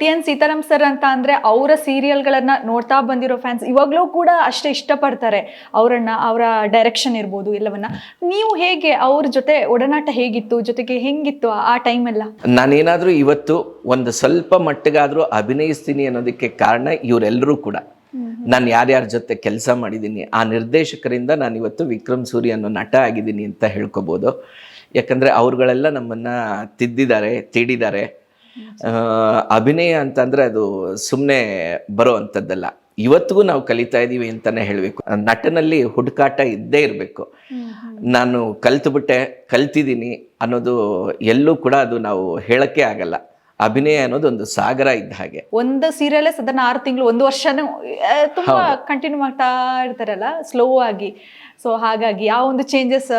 T N Sitaram sir ಅಂತ ಅಂದ್ರೆ ಅವರ ಸೀರಿಯಲ್ಗಳನ್ನ ನೋಡ್ತಾ ಬಂದಿರೋ ಫ್ಯಾನ್ಸ್ ಇವಾಗ್ಲೂ ಕೂಡ ಅಷ್ಟೇ ಇಷ್ಟಪಡ್ತಾರೆ ಅವರನ್ನ ಅವರ ಡೈರೆಕ್ಷನ್ ಇರ್ಬೋದು ಎಲ್ಲವನ್ನ. ನೀವು ಹೇಗೆ ಅವ್ರ ಜೊತೆ ಒಡನಾಟ ಹೇಗಿತ್ತು ಜೊತೆಗೆ ಹೆಂಗಿತ್ತು ಆ ಟೈಮ್ ಎಲ್ಲ? ನಾನೇನಾದ್ರೂ ಇವತ್ತು ಒಂದು ಸ್ವಲ್ಪ ಮಟ್ಟಿಗಾದ್ರೂ ಅಭಿನಯಿಸ್ತೀನಿ ಅನ್ನೋದಕ್ಕೆ ಕಾರಣ ಇವರೆಲ್ಲರೂ ಕೂಡ. ನಾನು ಯಾರ್ಯಾರ ಜೊತೆ ಕೆಲಸ ಮಾಡಿದ್ದೀನಿ ಆ ನಿರ್ದೇಶಕರಿಂದ ನಾನು ಇವತ್ತು ವಿಕ್ರಮ್ ಸೂರಿ ಅನ್ನೋ ನಟ ಆಗಿದ್ದೀನಿ ಅಂತ ಹೇಳ್ಕೊಬೋದು. ಯಾಕಂದರೆ ಅವ್ರುಗಳೆಲ್ಲ ನಮ್ಮನ್ನು ತಿದ್ದಿದ್ದಾರೆ ತೀಡಿದ್ದಾರೆ. ಅಭಿನಯ ಅಂತಂದ್ರೆ ಅದು ಸುಮ್ಮನೆ ಬರೋ ಅಂಥದ್ದಲ್ಲ ಇವತ್ತಿಗೂ ನಾವು ಕಲಿತಾ ಇದ್ದೀವಿ ಅಂತಾನೆ ಹೇಳಬೇಕು. ನಟನಲ್ಲಿ ಹುಡುಕಾಟ ಇದ್ದೇ ಇರಬೇಕು. ನಾನು ಕಲ್ತುಬಿಟ್ಟೆ ಕಲ್ತಿದ್ದೀನಿ ಅನ್ನೋದು ಎಲ್ಲೂ ಕೂಡ ಅದು ನಾವು ಹೇಳಕ್ಕೆ ಆಗಲ್ಲ. ಅಭಿನಯ ಅನ್ನೋದು ಒಂದು ಸಾಗರ ಇದ್ದ ಹಾಗೆ. ಒಂದು ಸೀರಿಯಲ್ ಸದನ ಆರು ತಿಂಗಳು ಒಂದು ವರ್ಷನೂ ತುಂಬಾ ಕಂಟಿನ್ಯೂ ಮಾಡ್ತಾ ಇರ್ತಾರಲ್ಲ ಸ್ಲೋ ಆಗಿ. ಸೊ ಹಾಗಾಗಿ ಆ ಒಂದು ಚೇಂಜಸ್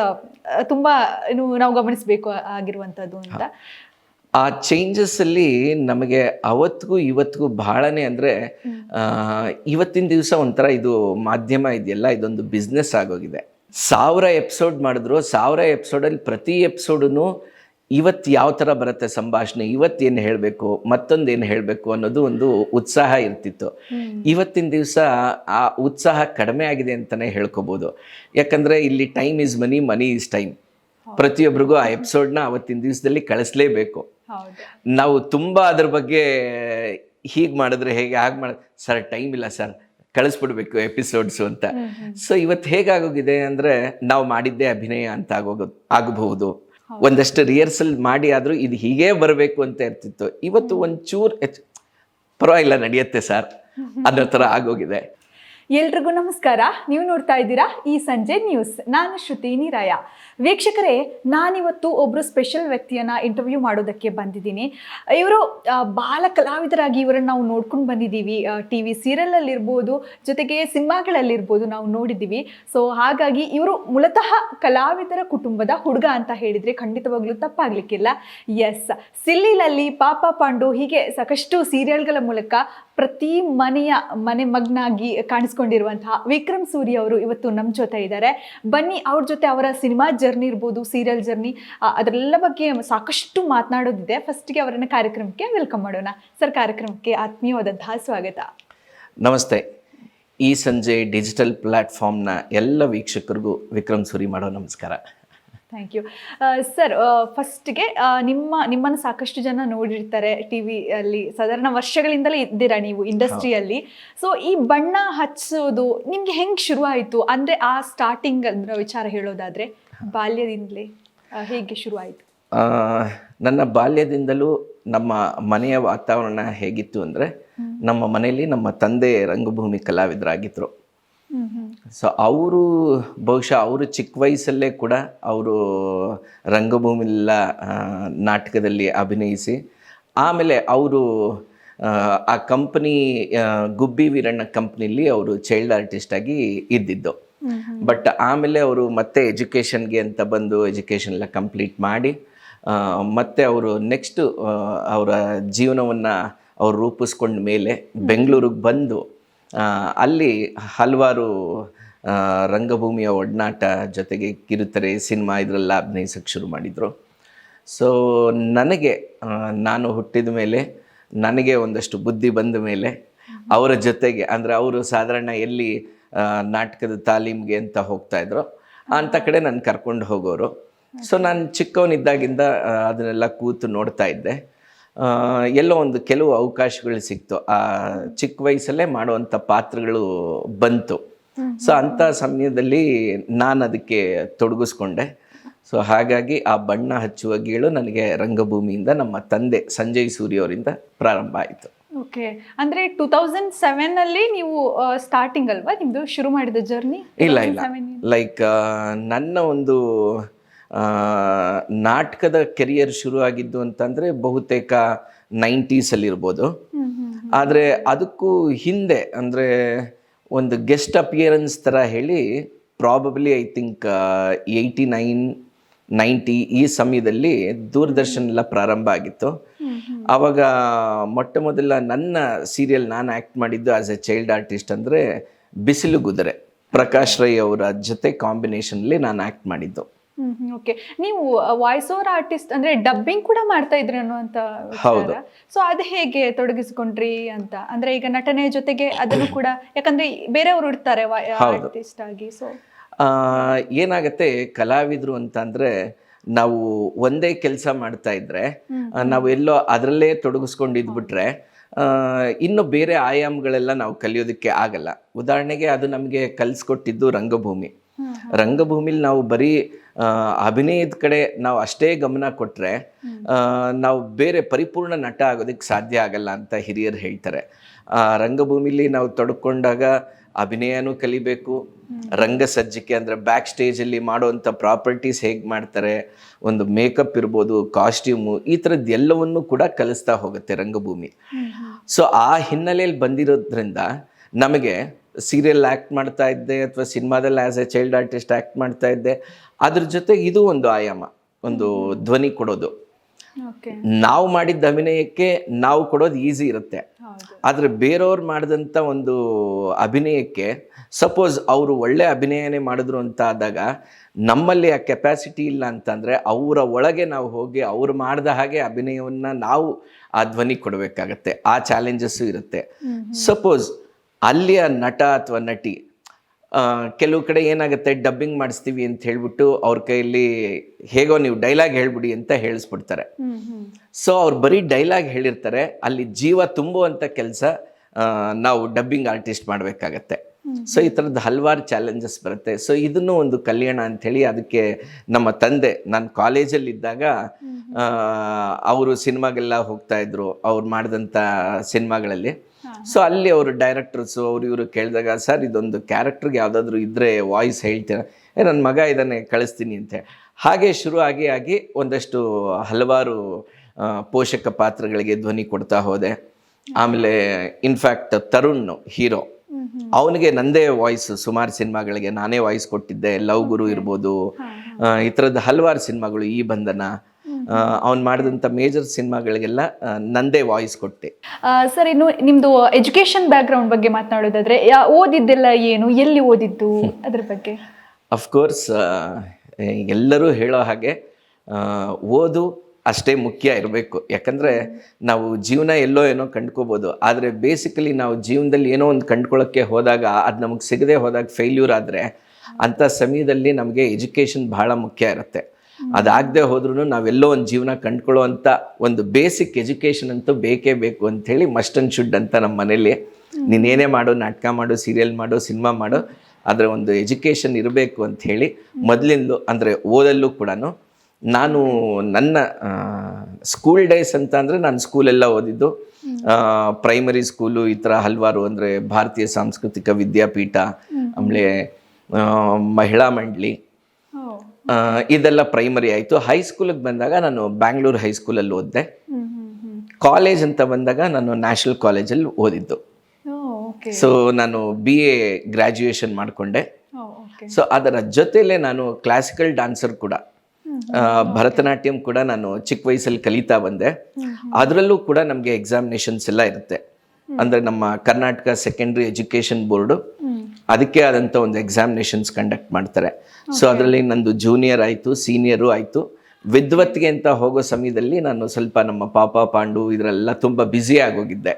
ತುಂಬಾ ಏನು ನಾವು ಗಮನಿಸಬೇಕು ಆಗಿರುವಂತದ್ದು ಅಂತ. ಆ ಚೇಂಜಸ್ ಅಲ್ಲಿ ನಮಗೆ ಅವತ್ತಿಗೂ ಇವತ್ತಿಗೂ ಬಹಳನೇ ಅಂದ್ರೆ ಇವತ್ತಿನ ದಿವಸ ಒಂಥರ ಇದು ಮಾಧ್ಯಮ ಇದೆಯಲ್ಲ ಇದೊಂದು ಬಿಸ್ನೆಸ್ ಆಗೋಗಿದೆ. ಸಾವಿರ ಎಪಿಸೋಡ್ ಮಾಡಿದ್ರು ಸಾವಿರ ಎಪಿಸೋಡಲ್ಲಿ ಪ್ರತಿ ಎಪಿಸೋಡನ್ನು ಇವತ್ತು ಯಾವ ಥರ ಬರುತ್ತೆ ಸಂಭಾಷಣೆ ಇವತ್ತೇನು ಹೇಳಬೇಕು ಮತ್ತೊಂದೇನು ಹೇಳಬೇಕು ಅನ್ನೋದು ಒಂದು ಉತ್ಸಾಹ ಇರ್ತಿತ್ತು. ಇವತ್ತಿನ ದಿವಸ ಆ ಉತ್ಸಾಹ ಕಡಿಮೆ ಆಗಿದೆ ಅಂತಲೇ ಹೇಳ್ಕೊಬೋದು. ಯಾಕಂದರೆ ಇಲ್ಲಿ time is money money is time ಪ್ರತಿಯೊಬ್ಬರಿಗೂ ಆ ಎಪಿಸೋಡ್ನ ಅವತ್ತಿನ ದಿವಸದಲ್ಲಿ ಕಳಿಸ್ಲೇಬೇಕು. ನಾವು ತುಂಬ ಅದ್ರ ಬಗ್ಗೆ ಹೀಗೆ ಮಾಡಿದ್ರೆ ಹೇಗೆ ಹಾಗೆ ಮಾಡ ಸರ್ ಟೈಮ್ ಇಲ್ಲ ಸರ್. ಕಳಿಸ್ಬಿಡ್ಬೇಕು ಎಪಿಸೋಡ್ಸು ಅಂತ. ಸೊ ಇವತ್ತು ಹೇಗಾಗೋಗಿದೆ ಅಂದರೆ ನಾವು ಮಾಡಿದ್ದೇ ಅಭಿನಯ ಅಂತ ಆಗೋಗ ಆಗಬಹುದು. ಒಂದಷ್ಟು ರಿಹರ್ಸಲ್ ಮಾಡಿ ಆದರೂ ಇದು ಹೀಗೇ ಬರಬೇಕು ಅಂತ ಇರ್ತಿತ್ತು. ಇವತ್ತು ಒಂಚೂರು ಪರವಾಗಿಲ್ಲ ನಡೆಯುತ್ತೆ ಸರ್. ಅನ್ನೋ ಥರ ಆಗೋಗಿದೆ. ಎಲ್ರಿಗೂ ನಮಸ್ಕಾರ. ನೀವು ನೋಡ್ತಾ ಇದ್ದೀರಾ ಈ ಸಂಜೆ ನ್ಯೂಸ್ ನಾನು ಶ್ರುತಿ ನೀರಾಯ. ವೀಕ್ಷಕರೇ, ನಾನಿವತ್ತು ಒಬ್ಬರು ಸ್ಪೆಷಲ್ ವ್ಯಕ್ತಿಯನ್ನ ಇಂಟರ್ವ್ಯೂ ಮಾಡೋದಕ್ಕೆ ಬಂದಿದ್ದೀನಿ. ಇವರು ಬಾಲ ಕಲಾವಿದರಾಗಿ ಇವರನ್ನು ನಾವು ನೋಡ್ಕೊಂಡು ಬಂದಿದ್ದೀವಿ. ಟಿ ವಿ ಸೀರಿಯಲಲ್ಲಿರ್ಬೋದು ಜೊತೆಗೆ ಸಿನಿಮಾಗಳಲ್ಲಿರ್ಬೋದು ನಾವು ನೋಡಿದ್ದೀವಿ. ಸೊ ಹಾಗಾಗಿ ಇವರು ಮೂಲತಃ ಕಲಾವಿದರ ಕುಟುಂಬದ ಹುಡುಗ ಅಂತ ಹೇಳಿದರೆ ಖಂಡಿತವಾಗ್ಲೂ ತಪ್ಪಾಗ್ಲಿಕ್ಕಿಲ್ಲ. ಎಸ್ ಸಿಲ್ಲಿಲಲ್ಲಿ ಪಾಪ ಪಾಂಡು ಹೀಗೆ ಸಾಕಷ್ಟು ಸೀರಿಯಲ್ಗಳ ಮೂಲಕ ಪ್ರತಿ ಮನೆಯ ಮನೆ ಮಗ್ನಾಗಿ ಕಾಣಿಸ್ಕೊಂಡಿರುವಂತಹ ವಿಕ್ರಮ್ ಸೂರಿ ಅವರು ಇವತ್ತು ನಮ್ಮ ಜೊತೆ ಇದ್ದಾರೆ. ಬನ್ನಿ, ಅವ್ರ ಜೊತೆ ಅವರ ಸಿನಿಮಾ ಜರ್ನಿ ಇರ್ಬೋದು ಸೀರಿಯಲ್ ಜರ್ನಿ ಅದರೆಲ್ಲ ಬಗ್ಗೆ ಸಾಕಷ್ಟು ಮಾತನಾಡೋದಿದೆ. ಫಸ್ಟ್ಗೆ ಅವರನ್ನು ಕಾರ್ಯಕ್ರಮಕ್ಕೆ ವೆಲ್ಕಮ್ ಮಾಡೋಣ. ಸರ್ ಕಾರ್ಯಕ್ರಮಕ್ಕೆ ಆತ್ಮೀಯವಾದಂತಹ ಸ್ವಾಗತ. ನಮಸ್ತೆ. ಈ ಸಂಜೆ ಡಿಜಿಟಲ್ ಪ್ಲ್ಯಾಟ್ಫಾರ್ಮ್ನ ಎಲ್ಲ ವೀಕ್ಷಕರಿಗೂ ವಿಕ್ರಮ್ ಸೂರಿ ಮಾಡೋ ನಮಸ್ಕಾರ. ಥ್ಯಾಂಕ್ ಯು ಸರ್ ಫಸ್ಟ್ಗೆ ನಿಮ್ಮ ನಿಮ್ಮನ್ನು ಸಾಕಷ್ಟು ಜನ ನೋಡಿರ್ತಾರೆ ಟಿ ವಿಯಲ್ಲಿ ಸಾಧಾರಣ ವರ್ಷಗಳಿಂದಲೇ ಇದ್ದೀರಾ ನೀವು ಇಂಡಸ್ಟ್ರಿಯಲ್ಲಿ ಸೊ ಈ ಬಣ್ಣ ಹಚ್ಚೋದು ನಿಮಗೆ ಹೆಂಗೆ ಶುರುವಾಯಿತು? ಅಂದರೆ ಆ ಸ್ಟಾರ್ಟಿಂಗ್ ಅದರ ವಿಚಾರ ಹೇಳೋದಾದರೆ ಬಾಲ್ಯದಿಂದಲೇ ಹೇಗೆ ಶುರುವಾಯಿತು? ಆಯಿತು ನನ್ನ ಬಾಲ್ಯದಿಂದಲೂ ನಮ್ಮ ಮನೆಯ ವಾತಾವರಣ ಹೇಗಿತ್ತು ಅಂದರೆ ನಮ್ಮ ಮನೆಯಲ್ಲಿ ನಮ್ಮ ತಂದೆ ರಂಗಭೂಮಿ ಕಲಾವಿದರಾಗಿದ್ದರು ಸೊ ಅವರು ಬಹುಶಃ ಅವರು ಚಿಕ್ಕ ವಯಸ್ಸಲ್ಲೇ ಕೂಡ ಅವರು ರಂಗಭೂಮಿಲ್ಲ ನಾಟಕದಲ್ಲಿ ಅಭಿನಯಿಸಿ ಆಮೇಲೆ ಅವರು ಆ, ಕಂಪ್ನಿ ಗುಬ್ಬಿ ವೀರಣ್ಣ ಕಂಪ್ನಿಲಿ ಅವರು ಚೈಲ್ಡ್ ಆರ್ಟಿಸ್ಟ್ ಆಗಿ ಇದ್ದಿದ್ದು. ಬಟ್ ಆಮೇಲೆ ಅವರು ಮತ್ತೆ ಎಜುಕೇಷನ್ಗೆ ಅಂತ ಬಂದು ಎಜುಕೇಷನ್ ಎಲ್ಲ ಕಂಪ್ಲೀಟ್ ಮಾಡಿ ಮತ್ತೆ ಅವರು ನೆಕ್ಸ್ಟ್ ಅವರ ಜೀವನವನ್ನು ಅವ್ರು ರೂಪಿಸ್ಕೊಂಡ ಮೇಲೆ ಬೆಂಗಳೂರಿಗೆ ಬಂದು ಅಲ್ಲಿ ಹಲವಾರು ರಂಗಭೂಮಿಯ ಒಡನಾಟ ಜೊತೆಗೆ ಕಿರುತೆರೆ ಸಿನಿಮಾ ಇದರೆಲ್ಲ ಅಭಿನಯಿಸಕ್ಕೆ ಶುರು ಮಾಡಿದರು. ಸೊ ನನಗೆ ನಾನು ಹುಟ್ಟಿದ ಮೇಲೆ, ನನಗೆ ಒಂದಷ್ಟು ಬುದ್ಧಿ ಬಂದ ಮೇಲೆ, ಅವರ ಜೊತೆಗೆ, ಅಂದರೆ ಅವರು ಸಾಧಾರಣ ಎಲ್ಲಿ ನಾಟಕದ ತಾಲೀಮ್ಗೆ ಅಂತ ಹೋಗ್ತಾ ಅಂತ ಕಡೆ ನಾನು ಕರ್ಕೊಂಡು ಹೋಗೋರು. ಸೊ ನಾನು ಚಿಕ್ಕವನಿದ್ದಾಗಿಂದ ಅದನ್ನೆಲ್ಲ ಕೂತು ನೋಡ್ತಾ ಇದ್ದೆ. ಎಲ್ಲೋ ಒಂದು ಕೆಲವು ಅವಕಾಶಗಳು ಸಿಕ್ತು. ಆ ಚಿಕ್ಕ ವಯಸ್ಸಲ್ಲೇ ಮಾಡುವಂಥ ಪಾತ್ರಗಳು ಬಂತು. ಸೊ ಅಂಥ ಸಮಯದಲ್ಲಿ ನಾನು ಅದಕ್ಕೆ ತೊಡಗಿಸ್ಕೊಂಡೆ. ಸೊ ಹಾಗಾಗಿ ಆ ಬಣ್ಣ ಹಚ್ಚುವ ಗೀಳು ನನಗೆ ರಂಗಭೂಮಿಯಿಂದ ನಮ್ಮ ತಂದೆ ಸಂಜಯ್ ಸೂರಿ ಅವರಿಂದ ಪ್ರಾರಂಭ ಆಯಿತು. ಓಕೆ. ಅಂದರೆ ಟೂ ತೌಸಂಡ್ ಸೆವೆನಲ್ಲಿ ನೀವು ಸ್ಟಾರ್ಟಿಂಗ್ ಅಲ್ವಾ ನಿಮ್ಮದು ಶುರು ಮಾಡಿದ ಜರ್ನಿ ಇಲ್ಲ ಇಲ್ಲ. ಲೈಕ್ ನನ್ನ ಒಂದು ನಾಟಕದ ಕೆರಿಯರ್ ಶುರು ಆಗಿದ್ದು ಅಂತಂದರೆ ಬಹುತೇಕ ನೈಂಟೀಸಲ್ಲಿರ್ಬೋದು ಆದರೆ ಅದಕ್ಕೂ ಹಿಂದೆ, ಅಂದರೆ ಒಂದು ಗೆಸ್ಟ್ ಅಪಿಯರೆನ್ಸ್ ಥರ ಹೇಳಿ probably I think eighty nine ninety ಈ ಸಮಯದಲ್ಲಿ ದೂರದರ್ಶನ್ ಎಲ್ಲ ಪ್ರಾರಂಭ ಆಗಿತ್ತು. ಆವಾಗ ಮೊಟ್ಟ ಮೊದಲ ನನ್ನ ಸೀರಿಯಲ್ ನಾನು ಆ್ಯಕ್ಟ್ ಮಾಡಿದ್ದು ಆಸ್ ಎ ಚೈಲ್ಡ್ ಆರ್ಟಿಸ್ಟ್ ಅಂದರೆ ಬಿಸಿಲು ಗುದರೆ, ಪ್ರಕಾಶ್ ರೈ ಅವರ ಜೊತೆ ಕಾಂಬಿನೇಷನಲ್ಲಿ ನಾನು ಆ್ಯಕ್ಟ್ ಮಾಡಿದ್ದು. ಓಕೆ ನೀವು ವಾಯ್ಸ್ ಓವರ್ ಆರ್ಟಿಸ್ಟ್ ಅಂದ್ರೆ ಡಬ್ಬಿಂಗ್ ಕೂಡ ಮಾಡ್ತಾ ಇದ್ರಿ ಅನ್ನುವಂತ ಹೌದು. ಸೊ ಅದು ಹೇಗೆ ತೊಡಗಿಸ್ಕೊಂಡ್ರಿ ಅಂತ? ಅಂದ್ರೆ ಈಗ ನಟನೆ ಜೊತೆಗೆ ಅದನ್ನು ಕೂಡ ಯಾಕಂದ್ರೆ ಬೇರೆಯವರು ಇರ್ತಾರೆ ಆರ್ಟಿಸ್ಟ್ ಆಗಿ ಸೊ ಆ, ಏನಾಗತ್ತೆ ಕಲಾವಿದ್ರು ಅಂತ ಅಂದ್ರೆ ನಾವು ಒಂದೇ ಕೆಲಸ ಮಾಡ್ತಾ ಇದ್ರೆ ನಾವು ಎಲ್ಲೋ ಅದರಲ್ಲೇ ತೊಡಗಿಸ್ಕೊಂಡಿದ್ಬಿಟ್ರೆ ಆ, ಇನ್ನು ಬೇರೆ ಆಯಾಮಗಳೆಲ್ಲ ನಾವು ಕಲಿಯೋದಕ್ಕೆ ಆಗಲ್ಲ. ಉದಾಹರಣೆಗೆ ಅದು ನಮಗೆ ಕಲಿಸ್ಕೊಟ್ಟಿದ್ದು ರಂಗಭೂಮಿ. ರಂಗಭೂಮಿಲಿ ನಾವು ಬರೀ ಅಭಿನಯದ ಕಡೆ ನಾವು ಅಷ್ಟೇ ಗಮನ ಕೊಟ್ಟರೆ ನಾವು ಬೇರೆ ಪರಿಪೂರ್ಣ ನಟ ಆಗೋದಕ್ಕೆ ಸಾಧ್ಯ ಆಗಲ್ಲ ಅಂತ ಹಿರಿಯರು ಹೇಳ್ತಾರೆ. ಆ, ರಂಗಭೂಮಿಲಿ ನಾವು ತೊಡ್ಕೊಂಡಾಗ ಅಭಿನಯನೂ ಕಲಿಬೇಕು ರಂಗ ಸಜ್ಜಿಕೆ ಅಂದರೆ ಬ್ಯಾಕ್ ಸ್ಟೇಜಲ್ಲಿ ಮಾಡುವಂಥ ಪ್ರಾಪರ್ಟೀಸ್ ಹೇಗೆ ಮಾಡ್ತಾರೆ ಒಂದು ಮೇಕಪ್ ಇರ್ಬೋದು ಕಾಸ್ಟ್ಯೂಮು ಈ ಥರದ್ದು ಎಲ್ಲವನ್ನೂ ಕೂಡ ಕಲಿಸ್ತಾ ಹೋಗುತ್ತೆ ರಂಗಭೂಮಿ. ಸೊ ಆ ಹಿನ್ನೆಲೆಯಲ್ಲಿ ಬಂದಿರೋದ್ರಿಂದ ನಮಗೆ ಸೀರಿಯಲ್ ಆ್ಯಕ್ಟ್ ಮಾಡ್ತಾ ಇದ್ದೆ ಅಥವಾ ಸಿನಿಮಾದಲ್ಲಿ as a child artist act ಮಾಡ್ತಾ ಇದ್ದೆ. ಅದ್ರ ಜೊತೆ ಇದು ಒಂದು ಆಯಾಮ ಒಂದು ಧ್ವನಿ ಕೊಡೋದು. ನಾವು ಮಾಡಿದ್ದ ಅಭಿನಯಕ್ಕೆ ನಾವು ಕೊಡೋದು ಈಸಿ ಇರುತ್ತೆ. ಆದರೆ ಬೇರೆಯವ್ರು ಮಾಡಿದಂಥ ಒಂದು ಅಭಿನಯಕ್ಕೆ ಸಪೋಸ್ ಅವರು ಒಳ್ಳೆ ಅಭಿನಯನೇ ಮಾಡಿದ್ರು ಅಂತ ಆದಾಗ ನಮ್ಮಲ್ಲಿ ಆ ಕೆಪಾಸಿಟಿ ಇಲ್ಲ ಅಂತಂದರೆ ಅವರ ಒಳಗೆ ನಾವು ಹೋಗಿ ಅವ್ರು ಮಾಡಿದ ಹಾಗೆ ಅಭಿನಯವನ್ನು ನಾವು ಆ ಧ್ವನಿ ಕೊಡಬೇಕಾಗತ್ತೆ. ಆ ಚಾಲೆಂಜಸ್ಸು ಇರುತ್ತೆ. ಸಪೋಸ್ ಅಲ್ಲಿಯ ನಟ ಅಥವಾ ನಟಿ ಕೆಲವು ಕಡೆ ಏನಾಗುತ್ತೆ ಡಬ್ಬಿಂಗ್ ಮಾಡಿಸ್ತೀವಿ ಅಂತ ಹೇಳ್ಬಿಟ್ಟು ಅವ್ರ ಕೈಯಲ್ಲಿ ಹೇಗೋ ನೀವು ಡೈಲಾಗ್ ಹೇಳ್ಬಿಡಿ ಅಂತ ಹೇಳಿಸ್ಬಿಡ್ತಾರೆ. ಸೊ ಅವ್ರು ಬರೀ ಡೈಲಾಗ್ ಹೇಳಿರ್ತಾರೆ ಅಲ್ಲಿ ಜೀವ ತುಂಬುವಂಥ ಕೆಲಸ ನಾವು ಡಬ್ಬಿಂಗ್ ಆರ್ಟಿಸ್ಟ್ ಮಾಡಬೇಕಾಗತ್ತೆ. ಸೊ ಈ ಥರದ್ದು ಹಲವಾರು ಚಾಲೆಂಜಸ್ ಬರುತ್ತೆ. ಸೊ ಇದನ್ನು ಒಂದು ಕಲ್ಯಾಣ ಅಂಥೇಳಿ ಅದಕ್ಕೆ ನಮ್ಮ ತಂದೆ ನಾನು ಕಾಲೇಜಲ್ಲಿ ಇದ್ದಾಗ ಅವರು ಸಿನಿಮಾಗೆಲ್ಲ ಹೋಗ್ತಾ ಇದ್ರು ಅವ್ರು ಮಾಡಿದಂಥ ಸಿನಿಮಾಗಳಲ್ಲಿ. ಸೊ ಅಲ್ಲಿ ಅವರು ಡೈರೆಕ್ಟರ್ಸು ಅವರು ಇವರು ಕೇಳಿದಾಗ ಸರ್ ಇದೊಂದು ಕ್ಯಾರೆಕ್ಟರ್ಗೆ ಯಾವುದಾದ್ರೂ ಇದ್ದರೆ ವಾಯ್ಸ್ ಹೇಳ್ತೀರಾ? ಏ ನನ್ನ ಮಗ ಇದನ್ನೇ ಕಳಿಸ್ತೀನಿ ಅಂತ ಹಾಗೆ ಶುರು ಆಗಿ ಆಗಿ ಒಂದಷ್ಟು ಹಲವಾರು ಪೋಷಕ ಪಾತ್ರಗಳಿಗೆ ಧ್ವನಿ ಕೊಡ್ತಾ ಹೋದೆ. ಆಮೇಲೆ ಇನ್ಫ್ಯಾಕ್ಟ್ ತರುಣ್ ಹೀರೋ. ಅವನಿಗೆ ನಂದೇ ವಾಯ್ಸ್ ಸುಮಾರು ಸಿನಿಮಾಗಳಿಗೆ ನಾನೇ ವಾಯ್ಸ್ ಕೊಟ್ಟಿದ್ದೆ. ಲವ್ ಗುರು ಇರ್ಬೋದು. ಈ ಥರದ್ದು ಹಲವಾರು ಸಿನಿಮಾಗಳು ಈ ಬಂಧನ. ಅವ್ನು ಮಾಡಿದಂಥ ಮೇಜರ್ ಸಿನಿಮಾಗಳಿಗೆಲ್ಲ ನಂದೇ ವಾಯ್ಸ್ ಕೊಟ್ಟೆ. ಸರ್ ಇನ್ನು ನಿಮ್ಮದು ಎಜುಕೇಷನ್ ಬ್ಯಾಕ್ಗ್ರೌಂಡ್ ಬಗ್ಗೆ ಮಾತನಾಡೋದಾದರೆ ಓದಿದ್ದೆಲ್ಲ ಏನು? ಎಲ್ಲಿ ಓದಿದ್ದು ಅದ್ರ ಬಗ್ಗೆ? ಅಫ್ಕೋರ್ಸ್ ಎಲ್ಲರೂ ಹೇಳೋ ಹಾಗೆ ಓದು ಅಷ್ಟೇ ಮುಖ್ಯ ಇರಬೇಕು. ಯಾಕಂದರೆ ನಾವು ಜೀವನ ಎಲ್ಲೋ ಏನೋ ಕಂಡ್ಕೋಬೋದು. ಆದರೆ ಬೇಸಿಕಲಿ ನಾವು ಜೀವನದಲ್ಲಿ ಏನೋ ಒಂದು ಕಂಡ್ಕೊಳ್ಳೋಕ್ಕೆ ಹೋದಾಗ ಅದು ನಮಗೆ ಸಿಗದೆ ಹೋದಾಗ ಫೇಲ್ಯೂರ್ ಆದರೆ ಅಂಥ ಸಮಯದಲ್ಲಿ ನಮಗೆ ಎಜುಕೇಷನ್ ಬಹಳ ಮುಖ್ಯ ಇರುತ್ತೆ. ಅದಾಗದೆ ಹೋದ್ರೂ ನಾವೆಲ್ಲೋ ಒಂದು ಜೀವನ ಕಂಡ್ಕೊಳ್ಳೋ ಅಂಥ ಒಂದು ಬೇಸಿಕ್ ಎಜುಕೇಷನ್ ಅಂತೂ ಬೇಕೇ ಬೇಕು ಅಂಥೇಳಿ ಮಸ್ಟ್ ಅಂಡ್ ಶುಡ್ ಅಂತ ನಮ್ಮ ಮನೇಲಿ. ನೀನೇನೇ ಮಾಡು ನಾಟಕ ಮಾಡು ಸೀರಿಯಲ್ ಮಾಡು ಸಿನಿಮಾ ಮಾಡು ಅದರ ಒಂದು ಎಜುಕೇಷನ್ ಇರಬೇಕು ಅಂತ ಹೇಳಿ ಮೊದಲಿಂದಲೂ ಅಂದರೆ ಓದಲ್ಲೂ ಕೂಡ ನಾನು ನನ್ನ ಸ್ಕೂಲ್ ಡೇಸ್ ಅಂತ ಅಂದರೆ ನಾನು ಸ್ಕೂಲೆಲ್ಲ ಓದಿದ್ದು ಪ್ರೈಮರಿ ಸ್ಕೂಲು ಈ ಥರ ಹಲವಾರು ಅಂದರೆ ಭಾರತೀಯ ಸಾಂಸ್ಕೃತಿಕ ವಿದ್ಯಾಪೀಠ ಆಮೇಲೆ ಮಹಿಳಾ ಮಂಡಳಿ ಇದೆಲ್ಲ ಪ್ರೈಮರಿ ಆಯಿತು. ಹೈಸ್ಕೂಲಿಗೆ ಬಂದಾಗ ನಾನು ಬ್ಯಾಂಗ್ಳೂರು ಹೈಸ್ಕೂಲಲ್ಲಿ ಓದಿದೆ. ಕಾಲೇಜ್ ಅಂತ ಬಂದಾಗ ನಾನು ನ್ಯಾಷನಲ್ ಕಾಲೇಜಲ್ಲಿ ಓದಿದ್ದು. ಸೊ ನಾನು ಬಿ ಎ ಗ್ರ್ಯಾಜುಯೇಷನ್ ಮಾಡಿಕೊಂಡೆ. ಸೊ ಅದರ ಜೊತೆಲೇ ನಾನು ಕ್ಲಾಸಿಕಲ್ ಡಾನ್ಸರ್ ಕೂಡ. ಭರತನಾಟ್ಯಂ ಕೂಡ ನಾನು ಚಿಕ್ಕ ವಯಸ್ಸಲ್ಲಿ ಕಲಿತಾ ಬಂದೆ. ಅದರಲ್ಲೂ ಕೂಡ ನಮಗೆ ಎಕ್ಸಾಮಿನೇಷನ್ಸ್ ಎಲ್ಲ ಇರುತ್ತೆ. ಅಂದರೆ ನಮ್ಮ ಕರ್ನಾಟಕ ಸೆಕೆಂಡ್ರಿ ಎಜುಕೇಷನ್ ಬೋರ್ಡು ಅದಕ್ಕೆ ಆದಂಥ ಒಂದು ಎಕ್ಸಾಮಿನೇಷನ್ಸ್ ಕಂಡಕ್ಟ್ ಮಾಡ್ತಾರೆ. ಸೊ ಅದರಲ್ಲಿ ನಂದು ಜೂನಿಯರ್ ಆಯಿತು ಸೀನಿಯರು ಆಯಿತು. ವಿದ್ವತ್ಗೆ ಅಂತ ಹೋಗೋ ಸಮಯದಲ್ಲಿ ನಾನು ಸ್ವಲ್ಪ ನಮ್ಮ ಪಾಪ ಪಾಂಡು ಇದರೆಲ್ಲ ತುಂಬ ಬ್ಯುಸಿ ಆಗೋಗಿದ್ದೆ.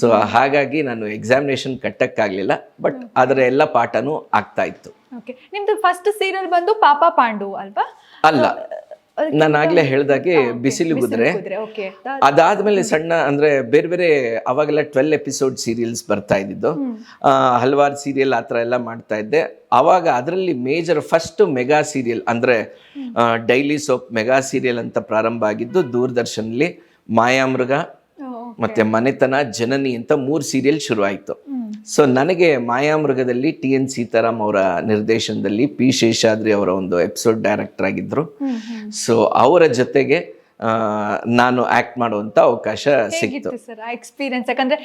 ಸೊ ಹಾಗಾಗಿ ನಾನು ಎಕ್ಸಾಮಿನೇಷನ್ ಕಟ್ಟಕ್ಕಾಗಲಿಲ್ಲ ಬಟ್ ಅದರ ಎಲ್ಲ ಪಾಠನೂ ಆಗ್ತಾ ಇತ್ತು. ಓಕೆ ನಿಮ್ದು ಫಸ್ಟ್ ಸೀರಿಯಲ್ ಬಂದು ಪಾಪ ಪಾಂಡು ಅಲ್ವಾ? ಅಲ್ಲ. ನಾನು ಆಗ್ಲೇ ಹೇಳ್ದಾಗೆ ಬಿಸಿಲು ಕುದುರೆ. ಅದಾದ್ಮೇಲೆ ಸಣ್ಣ ಅಂದ್ರೆ ಬೇರೆ ಬೇರೆ ಅವಾಗೆಲ್ಲ ಟ್ವೆಲ್ ಎಪಿಸೋಡ್ ಸೀರಿಯಲ್ಸ್ ಬರ್ತಾ ಇದ್ದಿದ್ದು. ಹಲವಾರು ಸೀರಿಯಲ್ ಆ ಥರ ಎಲ್ಲ ಮಾಡ್ತಾ ಇದ್ದೆ. ಅವಾಗ ಅದರಲ್ಲಿ ಮೇಜರ್ ಫಸ್ಟ್ ಮೆಗಾ ಸೀರಿಯಲ್ ಅಂದ್ರೆ ಡೈಲಿ ಸೋಪ್ ಮೆಗಾ ಸೀರಿಯಲ್ ಅಂತ ಪ್ರಾರಂಭ ಆಗಿದ್ದು ದೂರದರ್ಶನಲ್ಲಿ ಮಾಯಾಮೃಗ ಮತ್ತೆ ಮನೆತನ ಜನನಿ ಅಂತ ಮೂರು ಸೀರಿಯಲ್ ಶುರು ಆಯಿತು ಸೊ ನನಗೆ ಮಾಯಾಮೃಗದಲ್ಲಿ ಟಿ ಎನ್ ಸೀತಾರಾಮ್ ಅವರ ನಿರ್ದೇಶನದಲ್ಲಿ ಪಿ ಶೇಷಾದ್ರಿ ಅವರ ಒಂದು ಎಪಿಸೋಡ್ ಡೈರೆಕ್ಟರ್ ಆಗಿದ್ರು. ಸೊ ಅವರ ಜೊತೆಗೆ ನಾನು ಆಕ್ಟ್ ಮಾಡುವಂತ ಅವಕಾಶ ಸಿಕ್ತು. ಸರ್ ಆ ಎಕ್ಸ್ಪೀರಿಯನ್ಸ್ ಯಾಕಂದ್ರೆ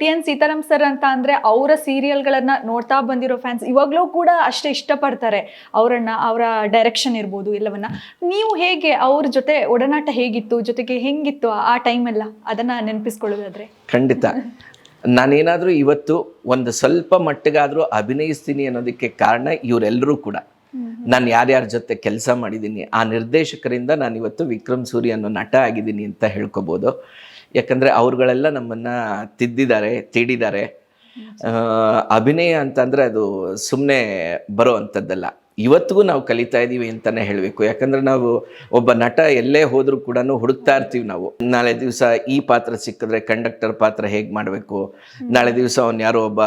ಟಿ ಎನ್ ಸೀತಾರಾಮ್ ಸರ್ ಅಂತ ಅಂದ್ರೆ ಅವರ ಸೀರಿಯಲ್ಗಳನ್ನ ನೋಡ್ತಾ ಬಂದಿರೋ ಫ್ಯಾನ್ಸ್ ಇವಾಗ್ಲೂ ಕೂಡ ಅಷ್ಟೇ ಇಷ್ಟಪಡ್ತಾರೆ. ಅವರನ್ನ ಅವರ ಡೈರೆಕ್ಷನ್ ಇರ್ಬೋದು ಎಲ್ಲವನ್ನ ನೀವು ಹೇಗೆ ಅವ್ರ ಜೊತೆ ಒಡನಾಟ ಹೇಗಿತ್ತು ಜೊತೆಗೆ ಹೆಂಗಿತ್ತು ಆ ಟೈಮ್ ಎಲ್ಲ? ಅದನ್ನ ನೆನಪಿಸ್ಕೊಳ್ಳೋದಾದ್ರೆ. ಖಂಡಿತ. ನಾನೇನಾದರೂ ಇವತ್ತು ಒಂದು ಸ್ವಲ್ಪ ಮಟ್ಟಿಗಾದರೂ ಅಭಿನಯಿಸ್ತೀನಿ ಅನ್ನೋದಕ್ಕೆ ಕಾರಣ ಇವರೆಲ್ಲರೂ ಕೂಡ. ನಾನು ಯಾರ್ಯಾರ ಜೊತೆ ಕೆಲಸ ಮಾಡಿದ್ದೀನಿ ಆ ನಿರ್ದೇಶಕರಿಂದ ನಾನು ಇವತ್ತು ವಿಕ್ರಮ್ ಸೂರಿ ಅನ್ನೋ ನಟ ಆಗಿದ್ದೀನಿ ಅಂತ ಹೇಳ್ಕೊಬೋದು. ಯಾಕಂದರೆ ಅವ್ರುಗಳೆಲ್ಲ ನಮ್ಮನ್ನು ತಿದ್ದಿದ್ದಾರೆ ತೀಡಿದ್ದಾರೆ. ಅಭಿನಯ ಅಂತಂದರೆ ಅದು ಸುಮ್ಮನೆ ಬರೋ ಅಂಥದ್ದಲ್ಲ. ಇವತ್ತಿಗೂ ನಾವು ಕಲಿತಾ ಇದ್ದೀವಿ ಅಂತಲೇ ಹೇಳಬೇಕು. ಯಾಕಂದರೆ ನಾವು ಒಬ್ಬ ನಟ ಎಲ್ಲೇ ಹೋದರೂ ಕೂಡ ಹುಡುಕ್ತಾ ಇರ್ತೀವಿ ನಾವು. ನಾಳೆ ದಿವಸ ಈ ಪಾತ್ರ ಸಿಕ್ಕಿದ್ರೆ ಕಂಡಕ್ಟರ್ ಪಾತ್ರ ಹೇಗೆ ಮಾಡಬೇಕು? ನಾಳೆ ದಿವಸ ಅವ್ನು ಯಾರೋ ಒಬ್ಬ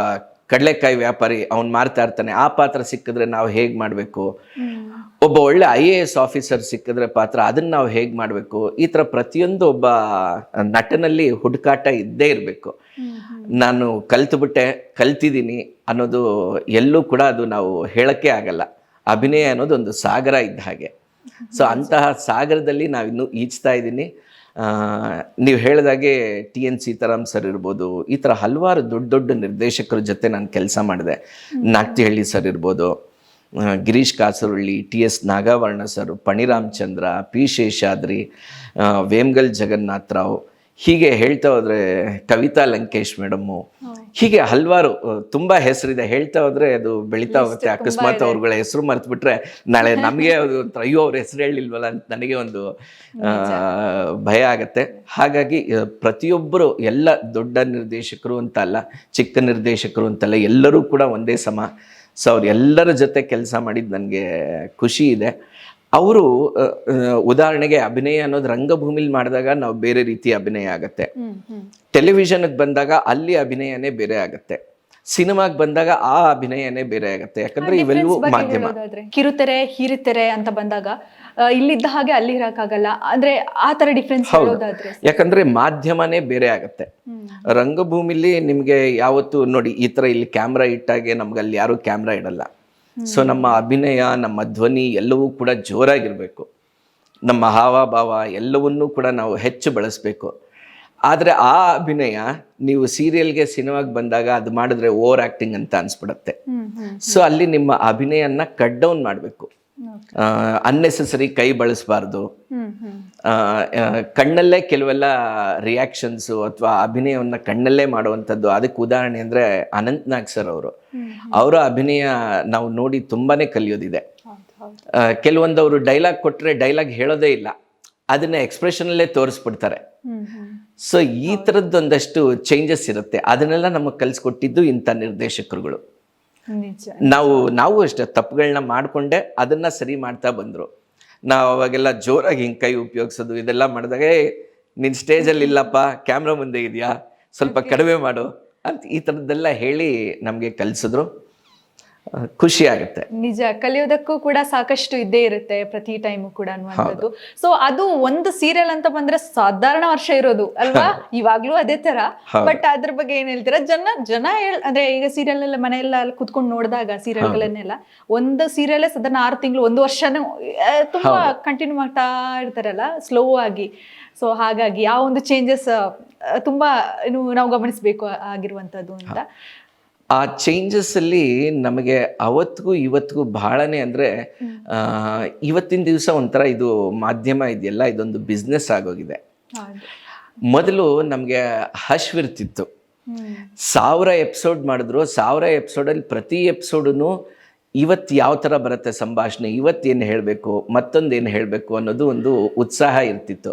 ಕಡಲೆಕಾಯಿ ವ್ಯಾಪಾರಿ ಅವ್ನು ಮಾರ್ತಾ ಇರ್ತಾನೆ. ಆ ಪಾತ್ರ ಸಿಕ್ಕಿದ್ರೆ ನಾವು ಹೇಗೆ ಮಾಡಬೇಕು? ಒಬ್ಬ ಒಳ್ಳೆ ಐ ಎ ಎಸ್ ಆಫೀಸರ್ ಸಿಕ್ಕಿದ್ರೆ ಪಾತ್ರ ಅದನ್ನು ನಾವು ಹೇಗೆ ಮಾಡಬೇಕು? ಈ ಥರ ಪ್ರತಿಯೊಂದು ಒಬ್ಬ ನಟನಲ್ಲಿ ಹುಡುಕಾಟ ಇದ್ದೇ ಇರಬೇಕು. ನಾನು ಕಲ್ತುಬಿಟ್ಟೆ ಕಲ್ತಿದ್ದೀನಿ ಅನ್ನೋದು ಎಲ್ಲೂ ಕೂಡ ಅದು ನಾವು ಹೇಳೋಕ್ಕೆ ಆಗಲ್ಲ. ಅಭಿನಯ ಅನ್ನೋದು ಒಂದು ಸಾಗರ ಇದ್ದ ಹಾಗೆ. ಸೊ ಅಂತಹ ಸಾಗರದಲ್ಲಿ ನಾವಿನ್ನೂ ಈಜ್ತಾ ಇದ್ದೀನಿ. ನೀವು ಹೇಳಿದಾಗೆ ಟಿ ಎನ್ ಸೀತಾರಾಮ್ ಸರ್ ಇರ್ಬೋದು ಈ ಥರ ಹಲವಾರು ದೊಡ್ಡ ದೊಡ್ಡ ನಿರ್ದೇಶಕರ ಜೊತೆ ನಾನು ಕೆಲಸ ಮಾಡಿದೆ. ನಾಗ್ತಿಹಳ್ಳಿ ಸರ್ ಇರ್ಬೋದು Girish Kasaravalli T S Nagabharana sir Phaniramachandra P Sheshadri Vemagal Jagannath Rao. ಹೀಗೆ ಹೇಳ್ತಾ ಹೋದರೆ ಕವಿತಾ ಲಂಕೇಶ್ ಮೇಡಮ್ಮು ಹೀಗೆ ಹಲವಾರು ತುಂಬ ಹೆಸರಿದೆ. ಹೇಳ್ತಾ ಹೋದ್ರೆ ಅದು ಬೆಳೀತಾ ಹೋಗುತ್ತೆ. ಅಕಸ್ಮಾತ್ ಅವ್ರುಗಳ ಹೆಸರು ಮರ್ತ್ಬಿಟ್ರೆ ನಾಳೆ ನಮಗೆ ಅದು ಅಯ್ಯೋ ಅವ್ರ ಹೆಸರು ಹೇಳಿಲ್ವಲ್ಲ ಅಂತ ನನಗೆ ಒಂದು ಭಯ ಆಗತ್ತೆ. ಹಾಗಾಗಿ ಪ್ರತಿಯೊಬ್ಬರು ಎಲ್ಲ ದೊಡ್ಡ ನಿರ್ದೇಶಕರು ಅಂತ ಅಲ್ಲ ಚಿಕ್ಕ ನಿರ್ದೇಶಕರು ಅಂತಲ್ಲ ಎಲ್ಲರೂ ಕೂಡ ಒಂದೇ ಸಮ. ಸೊ ಅವ್ರು ಎಲ್ಲರ ಜೊತೆ ಕೆಲಸ ಮಾಡಿದ್ದು ನನಗೆ ಖುಷಿ ಇದೆ. ಅವರು ಉದಾಹರಣೆಗೆ ಅಭಿನಯ ಅನ್ನೋದು ರಂಗಭೂಮಿಲಿ ಮಾಡಿದಾಗ ನಾವು ಬೇರೆ ರೀತಿ ಅಭಿನಯ ಆಗತ್ತೆ. ಟೆಲಿವಿಷನ್ಗೆ ಬಂದಾಗ ಅಲ್ಲಿ ಅಭಿನಯನೇ ಬೇರೆ ಆಗತ್ತೆ. ಸಿನಿಮಾಗೆ ಬಂದಾಗ ಆ ಅಭಿನಯನೇ ಬೇರೆ ಆಗತ್ತೆ. ಯಾಕಂದ್ರೆ ಇವೆಲ್ಲವೂ ಮಾಧ್ಯಮ. ಕಿರುತೆರೆ ಹಿರಿತೆರೆ ಅಂತ ಬಂದಾಗ ಇಲ್ಲಿದ್ದ ಹಾಗೆ ಅಲ್ಲಿ ಇರಕ್ಕಾಗಲ್ಲ. ಅಂದ್ರೆ ಆ ತರ ಡಿಫ್ರೆನ್ಸ್ ಯಾಕಂದ್ರೆ ಮಾಧ್ಯಮನೇ ಬೇರೆ ಆಗತ್ತೆ. ರಂಗಭೂಮಿಲಿ ನಿಮ್ಗೆ ಯಾವತ್ತು ನೋಡಿ ಈ ತರ ಇಲ್ಲಿ ಕ್ಯಾಮ್ರಾ ಇಟ್ಟಾಗೆ ನಮ್ಗೆ ಅಲ್ಲಿ ಯಾರು ಕ್ಯಾಮ್ರಾ ಇಡಲ್ಲ. ಸೊ ನಮ್ಮ ಅಭಿನಯ ನಮ್ಮ ಧ್ವನಿ ಎಲ್ಲವೂ ಕೂಡ ಜೋರಾಗಿರಬೇಕು. ನಮ್ಮ ಹಾವಭಾವ ಎಲ್ಲವನ್ನೂ ಕೂಡ ನಾವು ಹೆಚ್ಚು ಬಳಸಬೇಕು. ಆದರೆ ಆ ಅಭಿನಯ ನೀವು ಸೀರಿಯಲ್ಗೆ ಸಿನಿಮಾಗೆ ಬಂದಾಗ ಅದು ಮಾಡಿದ್ರೆ ಓವರ್ ಆ್ಯಕ್ಟಿಂಗ್ ಅಂತ ಅನಿಸ್ಬಿಡುತ್ತೆ. ಸೊ ಅಲ್ಲಿ ನಿಮ್ಮ ಅಭಿನಯನ ಕಟ್ ಡೌನ್ ಮಾಡಬೇಕು. ಅನ್ನೆಸೆಸರಿ ಕೈ ಬಳಸಬಾರ್ದು. ಕಣ್ಣಲ್ಲೇ ಕೆಲವೆಲ್ಲ ರಿಯಾಕ್ಷನ್ಸು ಅಥವಾ ಅಭಿನಯವನ್ನು ಕಣ್ಣಲ್ಲೇ ಮಾಡುವಂಥದ್ದು. ಅದಕ್ಕೆ ಉದಾಹರಣೆ ಅಂದರೆ ಅನಂತ್ ನಾಗ್ ಸರ್ ಅವರು ಅವರ ಅಭಿನಯ ನಾವು ನೋಡಿ ತುಂಬಾನೇ ಕಲಿಯೋದಿದೆ. ಕೆಲವೊಂದವರು ಡೈಲಾಗ್ ಕೊಟ್ಟರೆ ಡೈಲಾಗ್ ಹೇಳೋದೇ ಇಲ್ಲ. ಅದನ್ನ ಎಕ್ಸ್ಪ್ರೆಷನಲ್ಲೇ ತೋರಿಸ್ಬಿಡ್ತಾರೆ. ಸೊ ಈ ಥರದ್ದೊಂದಷ್ಟು ಚೇಂಜಸ್ ಇರುತ್ತೆ. ಅದನ್ನೆಲ್ಲ ನಮಗೆ ಕಲಿಸ್ಕೊಟ್ಟಿದ್ದು ಇಂಥ ನಿರ್ದೇಶಕರುಗಳು. ನಾವು ನಾವು ಅಷ್ಟೇ ತಪ್ಪುಗಳನ್ನ ಮಾಡಿಕೊಂಡೆ ಅದನ್ನ ಸರಿ ಮಾಡ್ತಾ ಬಂದರು. ನಾವು ಅವಾಗೆಲ್ಲ ಜೋರಾಗಿ ಹಿಂಗೆ ಕೈ ಉಪಯೋಗಿಸೋದು ಇದೆಲ್ಲ ಮಾಡಿದಾಗ ನಿನ್ನ ಸ್ಟೇಜಲ್ಲಿಲ್ಲಪ್ಪ ಸ್ಟೇಜಲ್ಲಿ ಇಲ್ಲಪ್ಪ ಕ್ಯಾಮ್ರಾ ಮುಂದೆ ಇದೆಯಾ? ಸ್ವಲ್ಪ ಕಡಿಮೆ ಮಾಡು. ಅಂತ ಈ ಥರದ್ದೆಲ್ಲ ಹೇಳಿ ನಮಗೆ ಕಲಿಸಿದ್ರು. ಖುಷಿ ಆಗುತ್ತೆ ನಿಜ ಕಲಿಯೋದಕ್ಕೂ ಕೂಡ ಸಾಕಷ್ಟು ಇದ್ದೇ ಇರುತ್ತೆ ಪ್ರತಿ ಟೈಮು ಕೂಡ ಅನ್ನುವಂಥದ್ದು. ಸೊ ಅದು ಒಂದು ಸೀರಿಯಲ್ ಅಂತ ಬಂದ್ರೆ ಸಾಧಾರಣ ವರ್ಷ ಇರೋದು ಅಲ್ವಾ? ಇವಾಗ್ಲೂ ಅದೇ ತರ ಬಟ್ ಅದ್ರ ಬಗ್ಗೆ ಏನ್ ಹೇಳ್ತೀರಾ? ಜನ ಜನ ಹೇಳ್ ಅಂದ್ರೆ ಈಗ ಸೀರಿಯಲ್ ಎಲ್ಲ ಮನೆಯೆಲ್ಲ ಕುತ್ಕೊಂಡು ನೋಡಿದಾಗ ಸೀರಿಯಲ್ಗಳನ್ನೆಲ್ಲ ಒಂದು ಸೀರಿಯಲ್ ಸಾಧಾರಣ ಆರು ತಿಂಗಳು ಒಂದು ವರ್ಷನೂ ತುಂಬಾ ಕಂಟಿನ್ಯೂ ಮಾಡ್ತಾ ಇರ್ತಾರಲ್ಲ ಸ್ಲೋ ಆಗಿ. ಸೊ ಹಾಗಾಗಿ ಆ ಒಂದು ಚೇಂಜಸ್ ತುಂಬಾ ಏನು ನಾವು ಗಮನಿಸಬೇಕು ಆಗಿರುವಂತದ್ದು ಅಂತ. ಆ ಚೇಂಜಸ್ ಅಲ್ಲಿ ನಮಗೆ ಅವತ್ತಿಗೂ ಇವತ್ತಿಗೂ ಬಹಳನೇ ಅಂದ್ರೆ ಇವತ್ತಿನ ದಿವಸ ಒಂಥರ ಇದು ಮಾಧ್ಯಮ ಇದೆಯಲ್ಲ ಇದೊಂದು ಬಿಸ್ನೆಸ್ ಆಗೋಗಿದೆ. ಮೊದಲು ನಮಗೆ ಹಶ್ವಿರ್ತಿತ್ತು ಸಾವಿರ ಎಪಿಸೋಡ್ ಮಾಡಿದ್ರು. ಸಾವಿರ ಎಪಿಸೋಡಲ್ಲಿ ಪ್ರತಿ ಎಪಿಸೋಡೂ ಇವತ್ತು ಯಾವ ಥರ ಬರುತ್ತೆ ಸಂಭಾಷಣೆ ಇವತ್ತೇನು ಹೇಳಬೇಕು ಮತ್ತೊಂದೇನು ಏನು ಹೇಳಬೇಕು ಅನ್ನೋದು ಒಂದು ಉತ್ಸಾಹ ಇರ್ತಿತ್ತು.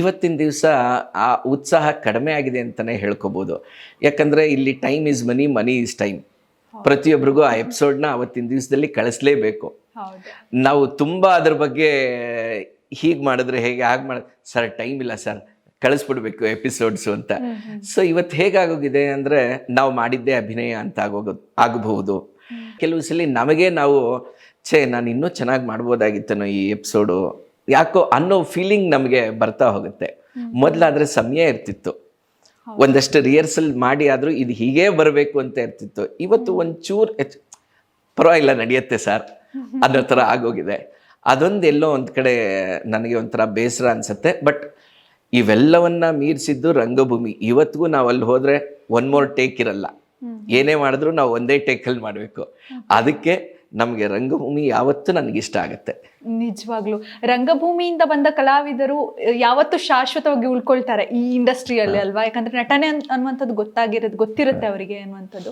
ಇವತ್ತಿನ ದಿವಸ ಆ ಉತ್ಸಾಹ ಕಡಿಮೆ ಆಗಿದೆ ಅಂತಲೇ ಹೇಳ್ಕೊಬೋದು. ಯಾಕಂದರೆ ಇಲ್ಲಿ time is money money is time ಪ್ರತಿಯೊಬ್ಬರಿಗೂ ಆ ಎಪಿಸೋಡ್ನ ಅವತ್ತಿನ ದಿವಸದಲ್ಲಿ ಕಳಿಸ್ಲೇಬೇಕು. ನಾವು ತುಂಬ ಅದ್ರ ಬಗ್ಗೆ ಹೀಗೆ ಮಾಡಿದ್ರೆ ಹೇಗೆ ಹಾಗೆ ಮಾಡ ಸರ್ ಟೈಮ್ ಇಲ್ಲ ಸರ್ ಕಳಿಸ್ಬಿಡ್ಬೇಕು ಎಪಿಸೋಡ್ಸು ಅಂತ. ಸೊ ಇವತ್ತು ಹೇಗಾಗೋಗಿದೆ ಅಂದರೆ ನಾವು ಮಾಡಿದ್ದೇ ಅಭಿನಯ ಅಂತ ಆಗೋಗ ಆಗಬಹುದು. ಕೆಲವು ಸಲ ನಮಗೆ ನಾವು ಛೇ ನಾನು ಇನ್ನೂ ಚೆನ್ನಾಗಿ ಮಾಡ್ಬೋದಾಗಿತ್ತೇನೋ ಈ ಎಪಿಸೋಡು ಯಾಕೋ ಅನ್ನೋ ಫೀಲಿಂಗ್ ನಮಗೆ ಬರ್ತಾ ಹೋಗುತ್ತೆ. ಮೊದಲಾದರೆ ಸಮಯ ಇರ್ತಿತ್ತು. ಒಂದಷ್ಟು ರಿಹರ್ಸಲ್ ಮಾಡಿ ಆದರೂ ಇದು ಹೀಗೇ ಬರಬೇಕು ಅಂತ ಇರ್ತಿತ್ತು. ಇವತ್ತು ಒಂಚೂರು ಹೆಚ್ಚು ಪರವಾಗಿಲ್ಲ ನಡೆಯುತ್ತೆ ಸರ್. ಅನ್ನೋ ಥರ ಆಗೋಗಿದೆ. ಅದೊಂದು ಎಲ್ಲೋ ಒಂದು ಕಡೆ ನನಗೆ ಒಂಥರ ಬೇಸರ ಅನಿಸುತ್ತೆ. ಬಟ್ ಇವೆಲ್ಲವನ್ನ ಮೀರಿಸಿದ್ದು ರಂಗಭೂಮಿ. ಇವತ್ತಿಗೂ ನಾವು ಅಲ್ಲಿ ಹೋದ್ರೆ ಒನ್ ಮೋರ್ ಟೇಕ್ ಇರಲ್ಲ. ಏನೇ ಮಾಡಿದ್ರು ನಾವು ಒಂದೇ ಟೇಕಲ್ಲಿ ಮಾಡಬೇಕು. ಅದಕ್ಕೆ ನಮಗೆ ರಂಗಭೂಮಿ ಯಾವತ್ತೂ ಇಷ್ಟ ಆಗುತ್ತೆ. ನಿಜವಾಗ್ಲು. ರಂಗಭೂಮಿಯಿಂದ ಬಂದ ಕಲಾವಿದರು ಯಾವತ್ತು ಶಾಶ್ವತವಾಗಿ ಉಳ್ಕೊಳ್ತಾರೆ ಈ ಇಂಡಸ್ಟ್ರಿಯಲ್ಲಿ ಅಲ್ವಾ? ಯಾಕಂದ್ರೆ ನಟನೆ ಅನ್- ಅನ್ನುವಂಥದ್ದು ಗೊತ್ತಾಗಿರೋದು ಗೊತ್ತಿರುತ್ತೆ ಅವರಿಗೆ ಅನ್ನುವಂಥದ್ದು.